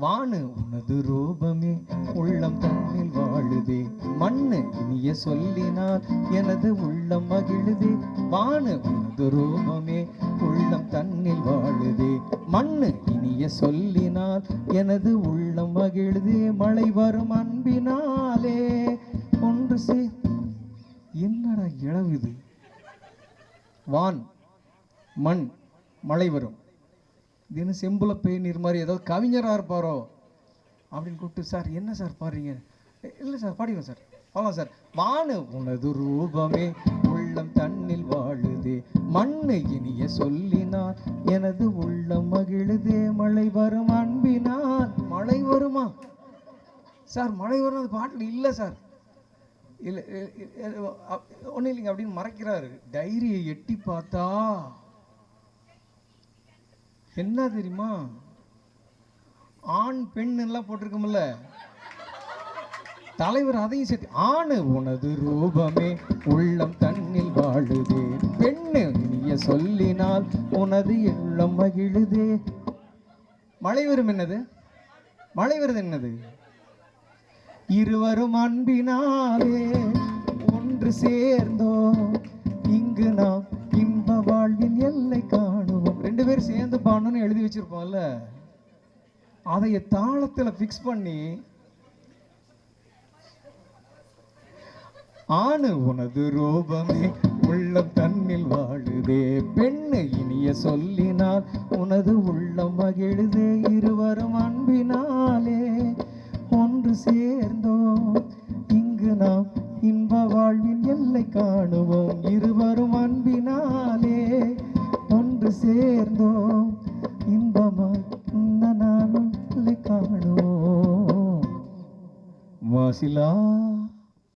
வானு உனது ரூபமே உள்ளம் தன்னில் வாழுதே. மண்ணு இனிய சொல்லினால் எனது உள்ளம் மகிழுதே. வானு உனது ரூபமே உள்ளம் தன்னில் வாழுதே. மண்ணு இனிய சொல்லினால் எனது உள்ளம் மகிழுதே. மழை வரும் அன்பினாலே ஒன்று சே என்னடா இளவு இது? வான் மண் மழை வரும். தினம் செம்புல பேநீர் மாதிரி ஏதாவது கவிஞராக இருப்பாரோ? அப்படின்னு கூப்பிட்டு சார் என்ன சார் பாடுறீங்க? இல்லை சார் பாடிவோம் சார். ஆமாம் சார். வானு உனது ரூபமே உள்ளம் தண்ணில் வாழுதே. மண்ணு இனிய சொல்லினால் எனது உள்ளம் மகிழுதே. மழை வரும் அன்பினால். மழை வருமா? சார் மழை வரும் அது பாட்டில் இல்லை சார். இல்லை ஒன்றும் இல்லைங்க அப்படின்னு மறைக்கிறாரு. டைரியை எட்டி பார்த்தா என்ன தெரியுமா? ஆண் பெண் எல்லாம் போட்டிருக்கும்ல. தலைவர் அதையும் சேர்த்து ஆணு உனது ரூபமே உள்ளம் தன்னில் வாழுதே. பெண்ணு நீய சொல்லினால் உனது உள்ளம் மகிழுதே. மழை வரும் என்னது? மழை வருது என்னது? இருவரும் அன்பினாலே ஒன்று சேர்ந்தோம். பேர் சேர்ந்து பாடணும்னு எழுதி வச்சிருப்போம்ல அதைய தாளத்துல ஃபிக்ஸ் பண்ணி ஆணு உனது ரூபமே உள்ளம் தன்னில் வாழுதே. பெண்ணு இனிய சொல்லினால் உனது உள்ளம் மகிழுதே. இருவரும் அன்பினாலே ஒன்று சேர்ந்தோம். இங்கு நாம் இன்ப வாழ்வின் எல்லை காணுவோம். இருவரும் அன்பினாலே ஒன்று சேர்ந்தோம். வாசிலா